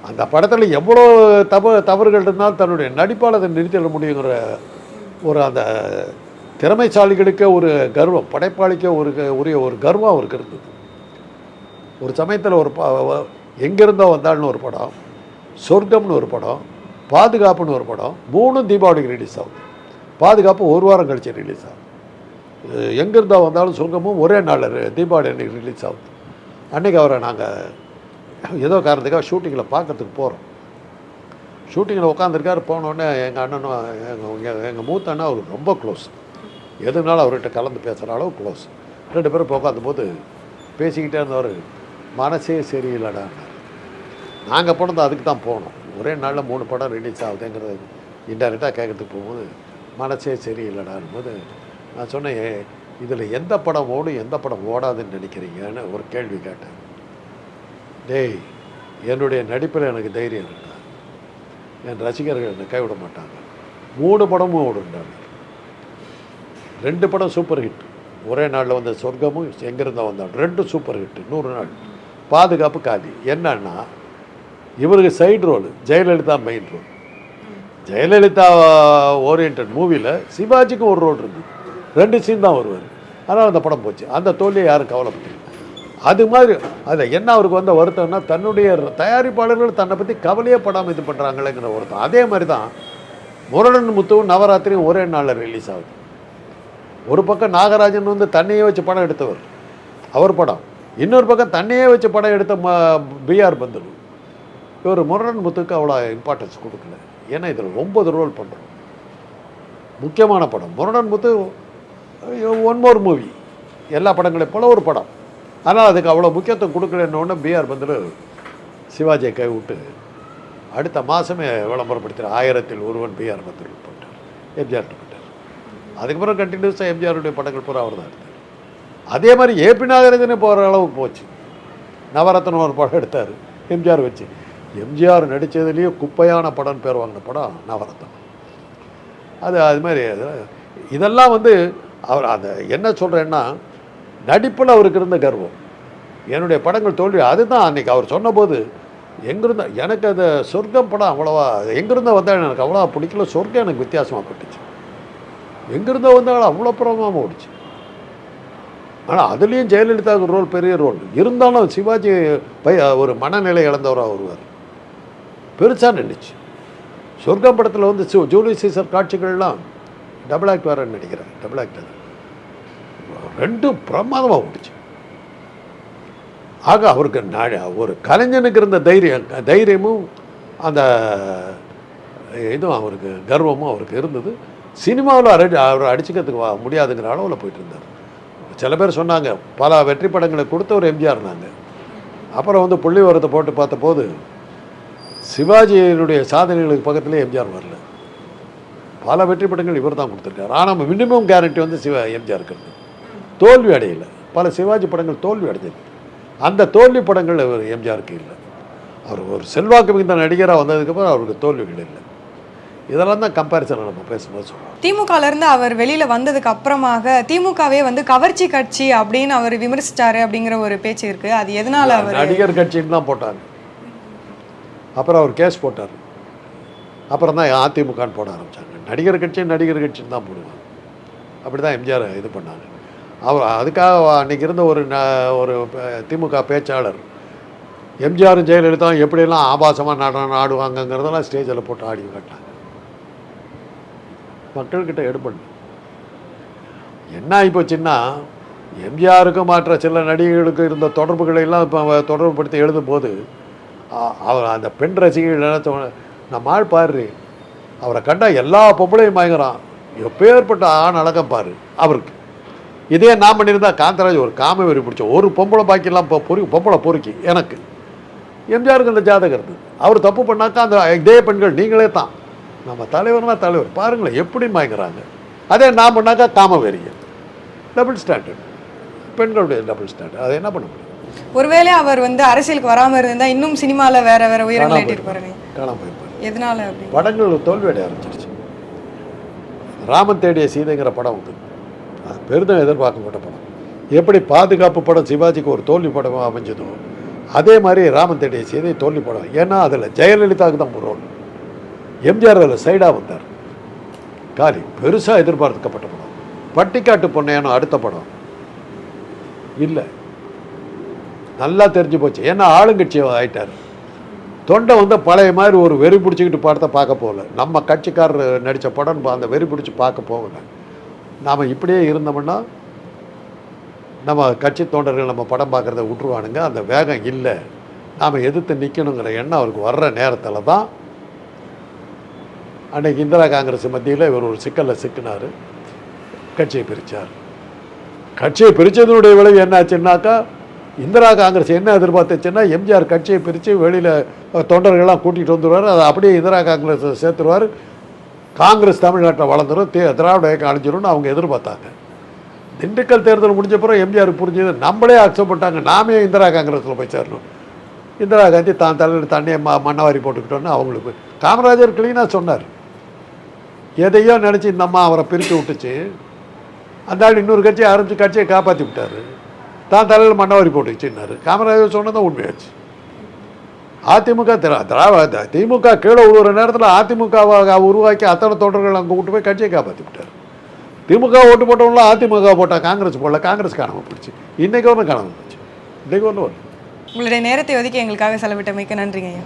அந்த படத்தில் எவ்வளோ தவறு தவறுகள் இருந்தாலும் தன்னுடைய நடிப்பால் அதை நிறுத்திட முடியுங்கிற ஒரு அந்த திறமைசாலிகளுக்கே ஒரு கர்வம் படைப்பாளிக்க ஒரு உரிய ஒரு கர்வம் அவருக்கு இருந்தது. ஒரு சமயத்தில் ஒரு எங்கேருந்தோ வந்தாள்னு ஒரு படம் சொர்க்கம்னு ஒரு படம் பாதுகாப்புன்னு ஒரு படம் மூணும் தீபாவளிக்கு ரிலீஸ் ஆகுது. பாதுகாப்பு ஒரு வாரம் கழிச்சு ரிலீஸ் ஆகுது. எங்கேருந்தா வந்தாலும் சொர்க்கமும் ஒரே நாளில் தீபாவளி அன்றைக்கி ரிலீஸ் ஆகுது. அன்றைக்கி அவரை நாங்கள் ஏதோ காரணத்துக்காக ஷூட்டிங்கில் பார்க்கறதுக்கு போகிறோம் ஷூட்டிங்கில் உட்காந்துருக்காரு போனோடனே எங்கள் அண்ணனும் எங்கள் எங்கள் மூத்த அண்ணன் அவருக்கு ரொம்ப க்ளோஸ் எதுனாலும் அவர்கிட்ட கலந்து பேசுகிற அளவு க்ளோஸ் ரெண்டு பேரும் உட்காந்து போது பேசிக்கிட்டே இருந்தவர் மனசே சரியில்லைடா நாங்கள் போனது அதுக்கு தான் போனோம். ஒரே நாளில் மூணு படம் ரிலீஸ் ஆகுதுங்கிறது இன்டெரக்டாக கேட்கறதுக்கு போகும்போது மனசே சரியில்லைடான் போது நான் சொன்னேன் இதில் எந்த படம் ஓடும் எந்த படம் ஓடாதுன்னு நினைக்கிறீங்கன்னு ஒரு கேள்வி கேட்டேன். டேய் என்னுடைய நடிப்பில் எனக்கு தைரியம் இருக்கா? என் ரசிகர்கள் என்னை கைவிட மாட்டாங்க. மூணு படமும் ஓடுண்டாங்க ரெண்டு படம் சூப்பர் ஹிட் ஒரே நாளில் வந்த சொர்க்கமும் எங்கிருந்தா வந்தான் ரெண்டு சூப்பர் ஹிட் நூறு நாள். பாதுகாப்பு காலி. என்னன்னா இவருக்கு side role Jayalalithaa main role Jayalalithaa uh, Orient மூவியில் சிவாஜிக்கும் ஒரு ரோல் இருக்கு. ரெண்டு சீன் தான் வருவார். அதனால் அந்த படம் போச்சு. அந்த தோல்வியை யாரும் கவலைப்பட்டு அது மாதிரி அதில் என்ன அவருக்கு வந்த வருத்தம்னா தன்னுடைய தயாரிப்பாளர்கள் தன்னை பற்றி கவலையே படாமல் இது பண்ணுறாங்களேங்கிற வருத்தம். அதே மாதிரி தான் முரடன் முத்துவும் நவராத்திரியும் ஒரே நாளில் ரிலீஸ் ஆகுது. ஒரு பக்கம் நாகராஜன் வந்து தன்னையே வச்சு படம் எடுத்தவர் அவர் படம். இன்னொரு பக்கம் தன்னையே வச்சு படம் எடுத்த ம பிஆர் பந்துலு. இவர் முரடன் முத்துக்கு அவ்வளோ இம்பார்ட்டன்ஸ் கொடுக்கல. ஏன்னா இதில் ஒன்பது ரோல் பண்ணுறோம் முக்கியமான படம். முரணன் முத்து ஒன் மோர் மூவி எல்லா படங்களையும் போல ஒரு படம். ஆனால் அதுக்கு அவ்வளோ முக்கியத்துவம் கொடுக்கலன்னு பிஆர் பந்தில் சிவாஜியை கை விட்டு அடுத்த மாதமே விளம்பரப்படுத்துகிற ஆயிரத்தில் ஒருவன் பிஆர் பந்தில் போட்டார் எம்ஜிஆர் போட்டார் அதுக்கப்புறம் கண்டினியூஸாக எம்ஜிஆருடைய படங்கள் பூரா அவர் தான் எடுத்தார். அதே மாதிரி ஏபி நாகராஜனே போகிற அளவுக்கு போச்சு. நவரத்னம் ஒரு படம் எடுத்தார். எம்ஜிஆர் வச்சு. எம்ஜிஆர் நடித்ததுலேயே குப்பையான படம் பேர் வாங்கின படம் நவரத்தம். அது அது மாதிரி இதெல்லாம் வந்து அவர் அந்த என்ன சொல்கிறேன்னா நடிப்பில் அவருக்கு இருந்த கர்வம். என்னுடைய படங்கள் தோல்வி அதுதான் அன்றைக்கி அவர் சொன்னபோது எங்கிருந்த எனக்கு அந்த சொர்க்கம் படம் அவ்வளோவா எங்கிருந்தோ வந்தால் எனக்கு அவ்வளோவா பிடிக்கல சொர்க்கம் எனக்கு வித்தியாசமாக பட்டுச்சு எங்கிருந்தோ வந்தாலும் அவ்வளோ பிரபலமாக ஓடிச்சு. ஆனால் அதுலேயும் ஜெயலலிதாவுக்கு ரோல் பெரிய ரோல் இருந்தாலும் சிவாஜி பை ஒரு மனநிலை இழந்தவராக வருவார் பெருசாக நின்றுச்சு சொர்க்கம் படத்தில் வந்து சு- ஜூலி சீசர் காட்சிகள்லாம் டபுள் ஆக்ட் வேறு நடிக்கிறேன் டபுள் ஆக்டர் ரெண்டும் பிரமாதமாக ஓடிச்சு. ஆக அவருக்கு ஒரு கலைஞனுக்கு இருந்த தைரியம் தைரியமும் அந்த இதுவும் அவருக்கு கர்வமும் அவருக்கு இருந்தது. சினிமாவில் அடி அவர் அடிச்சுக்கிறதுக்கு வா- முடியாதுங்கிற அளவில் போயிட்டு இருந்தார் சில பேர் சொன்னாங்க பல வெற்றி படங்களை கொடுத்த ஒரு எம்ஜிஆர் நாங்கள் அப்புறம் வந்து புள்ளி உரத்தை போட்டு பார்த்தபோது சிவாஜியினுடைய சாதனைகளுக்கு பக்கத்துலேயே எம்ஜிஆர் வரல. பல வெற்றி படங்கள் இவர் தான் கொடுத்துருக்காரு. ஆனால் மினிமம் கேரண்டி வந்து சிவ எம்ஜிஆர் இருக்கிறது. தோல்வி அடையல. பல சிவாஜி படங்கள் தோல்வி அடைஞ்சது. அந்த தோல்வி படங்கள் அவர் எம்ஜிஆருக்கு இல்லை. அவர் ஒரு செல்வாக்கு மிகுந்த நடிகராக வந்ததுக்கப்புறம் அவருக்கு தோல்விகள் இல்லை. இதெல்லாம் தான் கம்பேரிசன் நம்ம பேசும்போது சொல்கிறோம் திமுகல இருந்து அவர் வெளியில வந்ததுக்கு அப்புறமாக திமுகவே வந்து கவர்ச்சி கட்சி அப்படின்னு அவர் விமர்சிச்சாரு அப்படிங்கிற ஒரு பேச்சு இருக்கு. அது எதனால அவர் நடிகர் கட்சின்னு தான் போட்டாங்க. அப்புறம் அவர் கேஸ் போட்டார். அப்புறம் தான் அதிமுகன்னு போட ஆரம்பித்தாங்க நடிகர் கட்சி நடிகர் கட்சின்னு தான் போடுவாங்க. அப்படி தான் எம்ஜிஆர் இது பண்ணாங்க. அவர் அதுக்காக அன்றைக்கி இருந்த ஒரு ந- ஒரு திமுக பேச்சாளர் எம்ஜிஆரும் ஜெயலலிதாவும் எப்படியெல்லாம் ஆபாசமாக நடனம் ஆடுவாங்கங்கிறதெல்லாம் ஸ்டேஜில் போட்டு ஆடி காட்டினாங்க மக்கள்கிட்ட எடுபடணும் என்ன ஆகிப்போச்சுன்னா எம்ஜிஆருக்கு மற்ற சில நடிகர்களுக்கும் இருந்த தொடர்புகளை எல்லாம் இப்போ தொடர்புபடுத்தி எழுதும்போது அவர் அந்த பெண் ரசிகைகள் நினைச்சவங்க நம்ம ஆள் பாரு அவரை கண்டால் எல்லா பொம்பளையும் மயங்குறான். எப்பேற்பட்ட ஆண் அழகம் பாரு அவருக்கு. இதே நான் பண்ணியிருந்தா காந்தராஜ் ஒரு காம வெறி பிடிச்ச ஒரு பொம்பளை பாக்கிலாம் இப்போ பொறி பொம்பளை பொறுக்கி எனக்கு. எம்ஜிஆருக்கு அந்த ஜாதகம் இருந்தது. அவர் தப்பு பண்ணாக்கா அந்த இதே பெண்கள் நீங்களே தான். நம்ம தலைவர்னா தலைவர் பாருங்களேன் எப்படி மயங்குறாங்க. அதே நான் பண்ணாக்கா காம வெறிய டபுள் ஸ்டாண்டர்ட். பெண்களுடைய டபுள் ஸ்டாண்டர்ட். அதை என்ன பண்ண முடியும்? ஒருவேளை அவர் வந்து அரசியலுக்கு வராம இருந்தா இன்னும் சினிமால வேற வேற உயரங்களை எட்டிருப்பாருங்க எதனால படங்கள் தோல்வி அடைய ஆரம்பிச்சிருச்சு. ராமன் தேடிய சீதைங்கிற படம் வந்து அது பெரிதும் எதிர்பார்க்கப்பட்ட படம். எப்படி பாதுகாப்பு படம் சிவாஜிக்கு ஒரு தோல்வி படமாக அமைஞ்சதோ அதே மாதிரி ராமன் தேடிய சீதை தோல்வி படம். ஏன்னா அதில் ஜெயலலிதாவுக்கு தான் ஒரு ரோல். எம்ஜிஆர் அதில் சைடாக வந்தார். காலி பெருசாக எதிர்பார்க்கப்பட்ட படம். பட்டிக்காட்டு பொன்னையானோ அடுத்த படம். இல்லை. நல்லா தெரிஞ்சு போச்சு. ஏன்னா ஆளுங்கட்சி ஆகிட்டார் தொண்டை வந்து பழைய மாதிரி ஒரு வெறி பிடிச்சிக்கிட்டு படத்தை பார்க்க போகல. நம்ம கட்சிக்காரர் நடித்த படம் அந்த வெறி பிடிச்சி பார்க்க போகல. நாம் இப்படியே இருந்தோம்னா நம்ம கட்சி தொண்டர்கள் நம்ம படம் பார்க்குறத விட்டுருவானுங்க. அந்த வேகம் இல்லை. நாம் எதிர்த்து நிற்கணுங்கிற எண்ணம் அவருக்கு வர்ற நேரத்தில் தான் அன்னைக்கு இந்திரா காங்கிரஸ் மத்தியில் இவர் ஒரு சிக்கலில் சிக்கினார். கட்சியை பிரித்தார் கட்சியை பிரித்ததனுடைய விளைவு என்னாச்சுன்னாக்கா இந்திரா காங்கிரஸ் என்ன எதிர்பார்த்துச்சுன்னா எம்ஜிஆர் கட்சியை பிரித்து வெளியில் தொண்டர்கள்லாம் கூட்டிகிட்டு வந்துடுவார் அதை அப்படியே இந்திரா காங்கிரஸ் சேர்த்துருவார். காங்கிரஸ் தமிழ்நாட்டில் வளர்ந்துடும் தே திராவிட இயக்கம் அழிஞ்சிரும்னு அவங்க எதிர்பார்த்தாங்க. திண்டுக்கல் தேர்தல் முடிஞ்ச பிறகு எம்ஜிஆர் புரிஞ்சது. நம்மளே அக்செப்ட் பண்ணிட்டாங்க. நாமே இந்திரா காங்கிரஸில் போய் சேரணும். இந்திரா காந்தி தான் தலையில் தண்ணியை ம மண்ணவாரி போட்டுக்கிட்டோன்னு அவங்களுக்கு காமராஜர் கிளீனாக சொன்னார். எதையோ நினச்சி இந்த அம்மா அவரை பிரித்து விட்டுச்சு. அந்த ஆள் இன்னொரு கட்சியை ஆரம்பித்து கட்சியை காப்பாற்றி விட்டார். தான் தலையில் மண்ணவாரி போட்டுச்சுன்னாரு காமராஜர் சொன்னதான் உண்மையாச்சு. அதிமுக திரா திராவிட திமுக கீழே ஒரு நேரத்தில் அதிமுகவாக உருவாக்கி அத்தனை தொண்டர்கள் அங்கே விட்டு போய் கட்சியை காப்பாற்றி விட்டார் திமுக ஓட்டு போட்டவங்களாம் அதிமுக போட்டால் காங்கிரஸ் போடல காங்கிரஸ் காணாமல் போயிடுச்சு இன்றைக்கு ஒன்று காணாமல் போச்சு. இன்றைக்கு ஒன்று வரும் உங்களுடைய நேரத்தை ஒதுக்கி எங்களுக்காக செலவிட்டமைக்கு நன்றிங்க ஐயா.